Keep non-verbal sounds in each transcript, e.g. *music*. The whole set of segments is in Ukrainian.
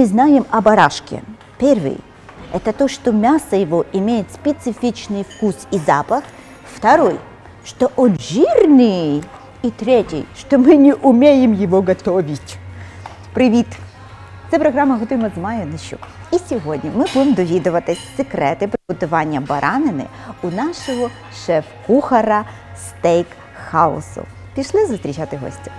мы знаем о барашке? Первый – это то, что мясо его имеет специфичный вкус и запах. Второй – что он жирный. И третий – что мы не умеем его готовить. Привіт! Це програма Готуємо з Маю Нищук. І сьогодні ми будемо довідуватись секрети приготування баранини у нашого шеф-кухара стейк-хаусу. Пішли зустрічати гостя.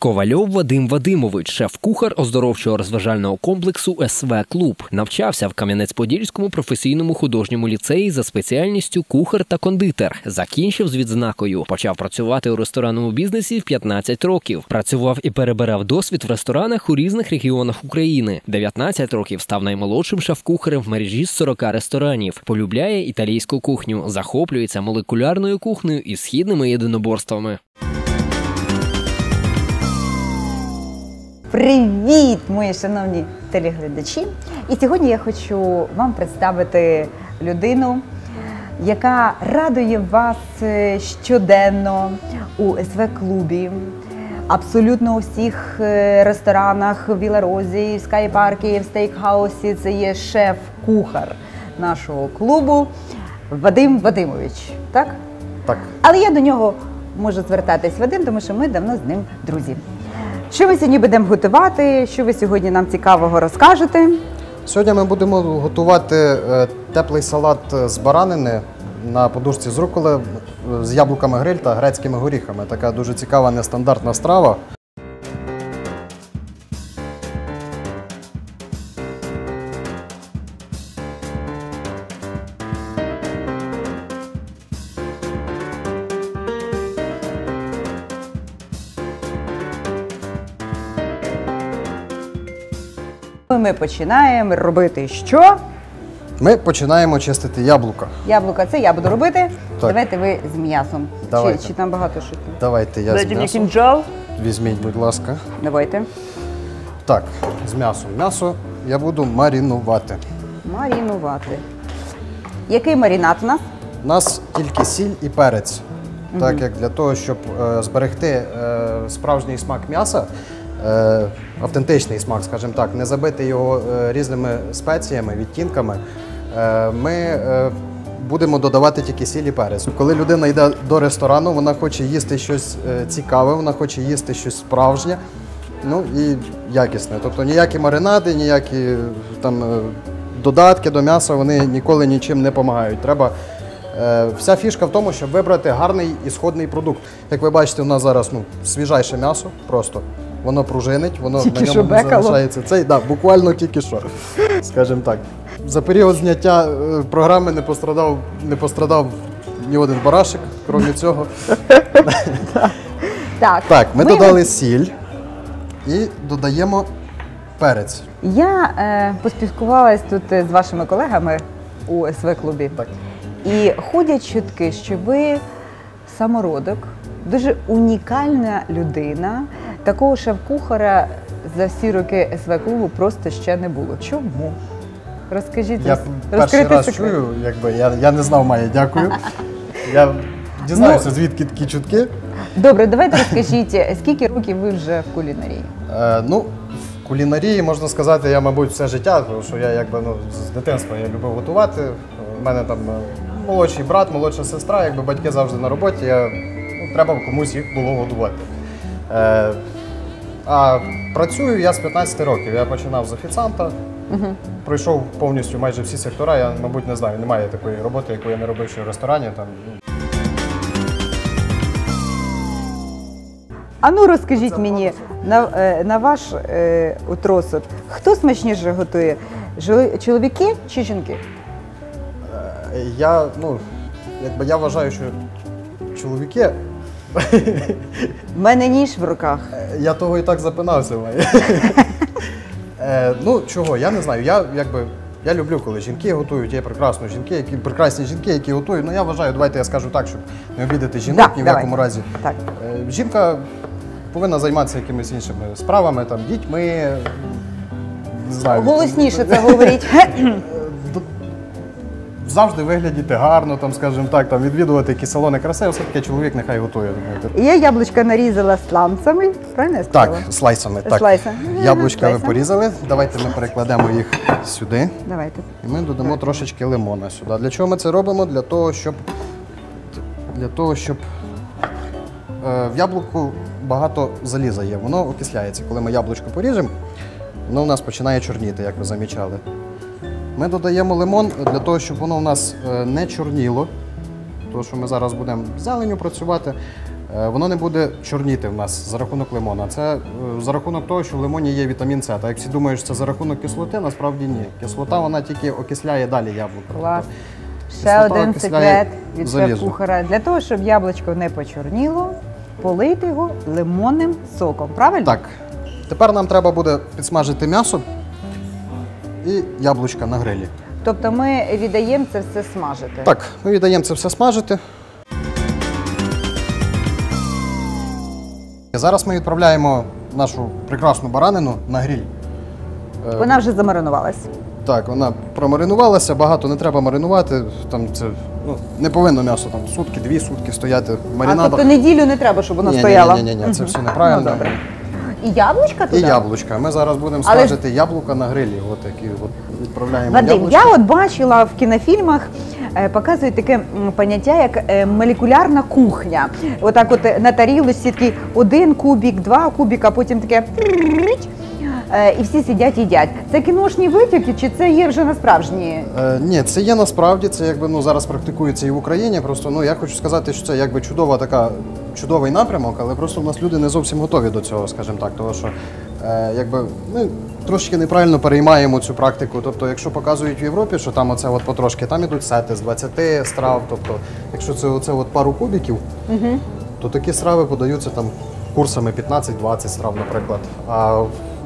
Ковальов Вадим Вадимович, шеф-кухар оздоровчого розважального комплексу СВ Клуб, навчався в Кам'янець-Подільському професійному художньому ліцеї за спеціальністю кухар та кондитер. Закінчив з відзнакою. Почав працювати у ресторанному бізнесі в 15 років. Працював і перебирав досвід в ресторанах у різних регіонах України. 19 років став наймолодшим шеф-кухарем в мережі з 40 ресторанів. Полюбляє італійську кухню, захоплюється молекулярною кухнею і східними єдиноборствами. Привіт, мої шановні телеглядачі! І сьогодні я хочу вам представити людину, яка радує вас е, щоденно у СВ-клубі, абсолютно у всіх е, ресторанах в Білорозі, в Скайпаркі, в стейкхаусі. Це є шеф-кухар нашого клубу Вадим Вадимович. Так? Так, Але я до нього можу звертатись Вадим, тому що ми давно з ним друзі. Що ми сьогодні будемо готувати? Що ви сьогодні нам цікавого розкажете? сьогодні ми будемо готувати е, теплий салат з баранини на подушці з руколи е, з яблуками гриль та грецькими горіхами. Така дуже цікава нестандартна страва. Ми починаємо робити що? Ми починаємо чистити яблука. Яблука, це я буду робити. Так. Давайте ви з м'ясом. Давайте. Чи, чи там багато що? Давайте я з Дайте мені м'ясом. кінжал. Візьміть, будь ласка. Давайте. Так, з м'ясом. М'ясо я буду марінувати. Марінувати. Який маринад у нас? У нас тільки сіль і перець. Так як для того, щоб е, зберегти е, справжній смак м'яса, автентичний смак, скажімо так, не забити його е, різними спеціями, відтінками, е, ми е, будемо додавати тільки сіль і перець. Коли людина йде до ресторану, вона хоче їсти щось е, цікаве, вона хоче їсти щось справжнє. Ну і якісне. Тобто ніякі маринади, ніякі е, там е, додатки до м'яса вони ніколи нічим не допомагають. Треба е, вся фішка в тому, щоб вибрати гарний ісходний продукт. Як ви бачите, у нас зараз ну, свіжайше м'ясо, просто воно пружинить, воно Тільки на ньому не залишається. Цей да, буквально тільки що, скажімо так. За період зняття е, програми не пострадав, не пострадав ні один барашек, крім цього. *laughs* Так, Так, ми додали сіль і додаємо перець. Я е, поспілкувалась тут е, з вашими колегами у СВ-клубі. Так. І ходять чутки, що ви самородок, дуже унікальна людина. Такого шеф-кухара за всі роки СВ-клубу просто ще не було. Чому? Розкажіть, Я перший раз секрет. чую, якби я, я не знав Майя, дякую. *laughs* Я дізнаюся, звідки такі чутки. Добре, давайте розкажіть, скільки років ви вже в кулінарії? Е, ну, в кулінарії можна сказати, я, мабуть, все життя, тому що я якби ну, з дитинства я любив готувати. У мене там е, молодший брат, молодша сестра, якби батьки завжди на роботі. Я, ну, треба комусь їх було годувати. Е, а працюю я з 15 років. Я починав з офіціанта. Пройшов повністю майже всі сектора. Я, мабуть, не знаю, немає такої роботи, яку я не робив ще в ресторані. Там, ну, А ну розкажіть мені на, е, на ваш е, от хто смачніше готує? Чоловіки чи жінки? Е, Я, ну, якби я вважаю, що чоловіки, В мене ніж в руках. е, я того і так запинався. *laughs* Е, ну, чого, я не знаю. Я якби. Я люблю, коли жінки готують, є прекрасні жінки, які прекрасні жінки, які готують. Ну я вважаю, давайте я скажу так, щоб не обідати жінок Да, ні в давай. якому разі. Так. Е, Жінка повинна займатися якимись іншими справами, там, дітьми. Не знаю, Голосніше це говоріть. *laughs* завжди виглядіти гарно, там, скажімо так, там відвідувати якісь салони краси, все таки чоловік нехай готує. Я яблучка нарізала сланцями, правильно я Так, слайсами. Так. Слайсами. Яблучка ви порізали. Давайте ми перекладемо їх сюди. Давайте. І ми додамо трошечки лимона сюди. Для чого ми це робимо? Для того, щоб для того, щоб е, в яблуку багато заліза є. Воно окисляється. Коли ми яблучко поріжемо, воно у нас починає чорніти, як ви замічали. Ми додаємо лимон для того, щоб воно у нас е, не чорніло, тому що ми зараз будемо з зеленю працювати. Е, воно не буде чорніти в нас за рахунок лимона. Це е, за рахунок того, що в лимоні є вітамін С. Та як всі думають, що це за рахунок кислоти, насправді ні. Кислота вона тільки окисляє далі яблуко. Клас. Тобто Ще Кислота один окисляє секрет від залізо. Для того, щоб яблучко не почорніло, полити його лимонним соком. Правильно? Так. Тепер нам треба буде підсмажити м'ясо і яблучка на грилі. Тобто ми віддаємо це все смажити? Так, ми віддаємо це все смажити. Зараз ми відправляємо нашу прекрасну баранину на гріль. Е, вона вже замаринувалась. Так, вона промаринувалася, багато не треба маринувати. Там це ну, не повинно м'ясо там сутки, дві сутки стояти в маринадах. А тобто неділю не треба, щоб воно ні, стояло? Ні, ні, ні, це все неправильно. Ну, добре. І яблучка туди? І яблучка. Ми зараз будемо Але- смажити яблука на грилі. От які от відправляємо Вадим, яблучка. я от бачила в кінофільмах. Е, показують таке поняття, як е, молекулярна кухня. Отак, от на тарілочці такий один кубік, два кубіка, потім таке. Е, і всі сидять їдять. Це кіношні витоки, чи це є вже насправжні? Е, Ні, це є насправді. Це якби ну зараз практикується і в Україні. Просто ну я хочу сказати, що це якби чудова така чудовий напрямок, але просто в нас люди не зовсім готові до цього, скажімо так, тому що е, якби ми трошки неправильно переймаємо цю практику. Тобто, якщо показують в Європі, що там оце от потрошки, там ідуть сети з 20 страв. Тобто, якщо це оце от пару кубіків, угу. то такі страви подаються там курсами 15-20 страв, наприклад. А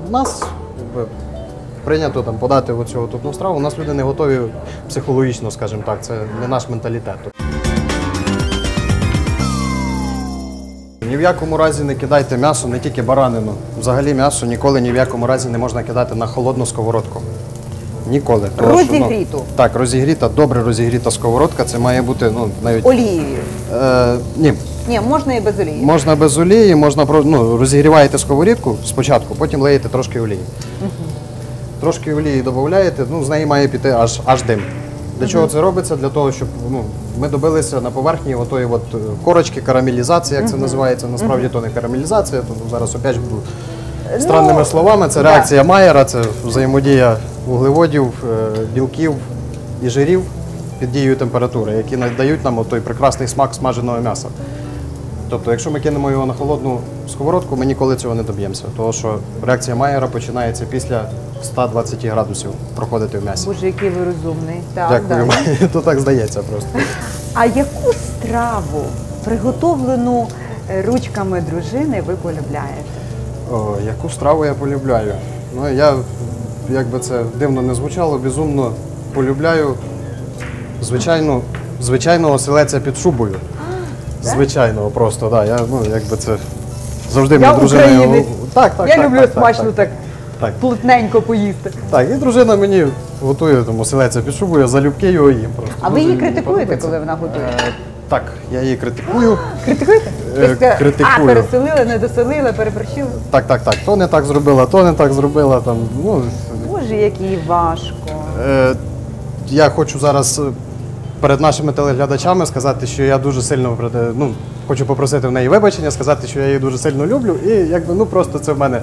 в нас якби, прийнято там подати оцю от одну страву. У нас люди не готові психологічно, скажімо так, це не наш менталітет. Ні в якому разі не кидайте м'ясо, не тільки баранину. Взагалі м'ясо ніколи ні в якому разі не можна кидати на холодну сковородку. Ніколи. Тому що, ну, Розігріту. так, розігріта, добре розігріта сковородка. Це має бути ну, навіть. Олією. Е, ні, Ні, можна і без олії. Можна без олії, можна ну, розігріваєте сковорідку спочатку, потім леєте трошки олії. Трошки олії додаєте, ну, з неї має піти аж, аж дим. Для чого це робиться? Для того, щоб ну, ми добилися на поверхні отої от е, корочки, карамелізації, як це називається. Насправді то не карамелізація, то зараз опять буду странними словами. Це реакція Майера, це взаємодія вуглеводів, е, білків і жирів під дією температури, які надають нам той прекрасний смак смаженого м'яса. Тобто, якщо ми кинемо його на холодну сковородку, ми ніколи цього не доб'ємося. Тому що реакція Майера починається після 120 градусів проходити в м'ясі. Боже, який ви розумний. Так, Дякую. далі. *laughs* То так здається просто. *laughs* А яку страву, приготовлену е, ручками дружини, ви полюбляєте? О, яку страву я полюбляю? Ну, я, як би це дивно не звучало, безумно полюбляю звичайну, звичайного селеця під шубою. Звичайного просто, так. Я, ну, якби це завжди Я моя дружина. українець. Так, так, Я так, люблю так, смачно так. так, Так. плотненько поїсти. Так, і дружина мені готує тому селеця під шубою, я залюбки його їм просто. А ви Дуже її мені критикуєте, подобається. коли вона готує? Е, Так, я її критикую. *gasps* Критикуєте? Е, Тобто, А, критикую. переселили, не доселили, переборщили? Так, так, так. То не так зробила, то не так зробила. Там, ну, Боже, як їй важко. е, я хочу зараз е, перед нашими телеглядачами сказати, що я дуже сильно ну, хочу попросити в неї вибачення, сказати, що я її дуже сильно люблю. І якби ну просто це в мене.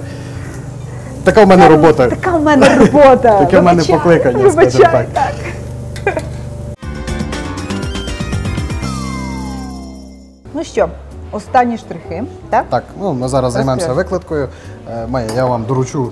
Така в мене робота. Така в мене робота. Таке в мене покликання, скажімо так. Ну що, останні штрихи, так? Так, ну ми зараз Розкажи. викладкою. Е, Майя, я вам доручу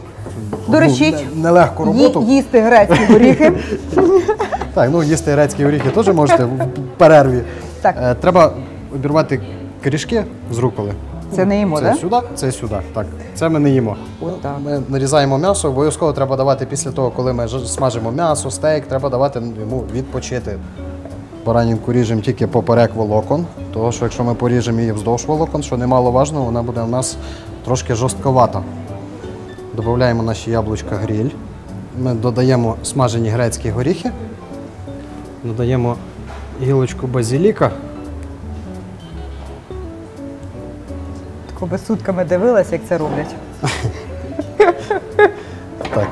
одну Доручіть. нелегку роботу. Ї- їсти грецькі горіхи. *laughs* Так, ну їсти грецькі горіхи теж можете в перерві. Так. Е, треба обірвати корішки з руколи. Це не їмо, Це сюди, це сюди. Так, це ми не їмо. Отак. Ми нарізаємо м'ясо, обов'язково треба давати після того, коли ми ж- смажимо м'ясо, стейк, треба давати йому відпочити. Баранінку ріжемо тільки поперек волокон, тому що якщо ми поріжемо її вздовж волокон, що немало важливо, вона буде у нас трошки жорстковата. Додаємо наші яблучка гріль. Ми додаємо смажені грецькі горіхи. Додаємо гілочку базиліка. Коби би сутками дивилась, як це роблять. *laughs* Так.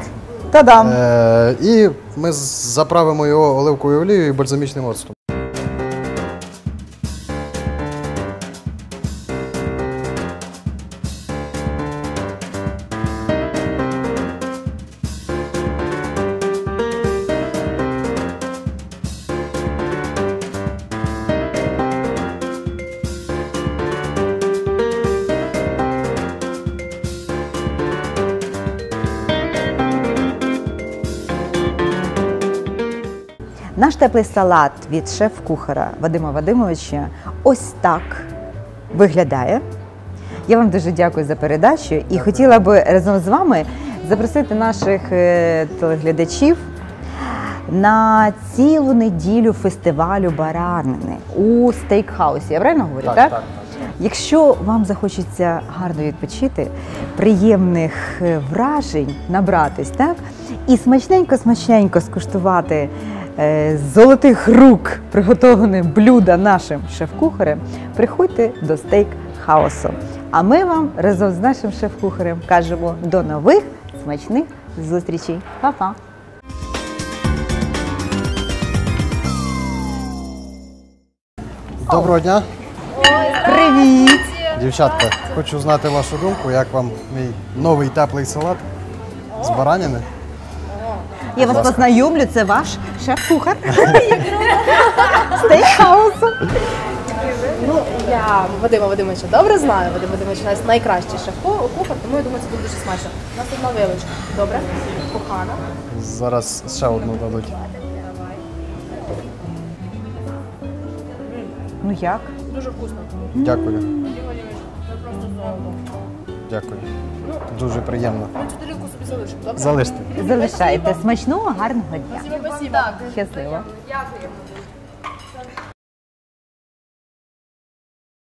Та-дам! Е, і ми заправимо його оливковою олією і бальзамічним оцтом. Наш теплий салат від шеф-кухара Вадима Вадимовича ось так виглядає. Я вам дуже дякую за передачу і хотіла би разом з вами запросити наших е, телеглядачів на цілу неділю фестивалю баранини у стейкхаусі. Я правильно говорю? Так, так? так, так. Якщо вам захочеться гарно відпочити, приємних е, вражень набратись, так? І смачненько-смачненько скуштувати з золотих рук приготовлене блюда нашим шеф-кухарем, приходьте до стейк хаосу. А ми вам разом з нашим шеф-кухарем кажемо до нових смачних зустрічей. Па-па! Доброго дня, Привіт! дівчатка. Хочу знати вашу думку, як вам мій новий теплий салат з баранини. Я вас познайомлю, це ваш шеф-кухар. *laughs* Стейкхаусу. Ну, я Вадима Вадимовича добре знаю. Вадим Вадимович у нас найкращий шеф-кухар, тому я думаю, це буде дуже смачно. У нас одна вилочка. Добре? Кохана. Зараз ще одну дадуть. Ну як? Дуже вкусно. Дякую. Дякую. Дуже приємно. Ми цю тарілку собі залишимо, добре? Залиште. Залишайте смачного, гарного дня. Спасибо. Щасливо. Дякую.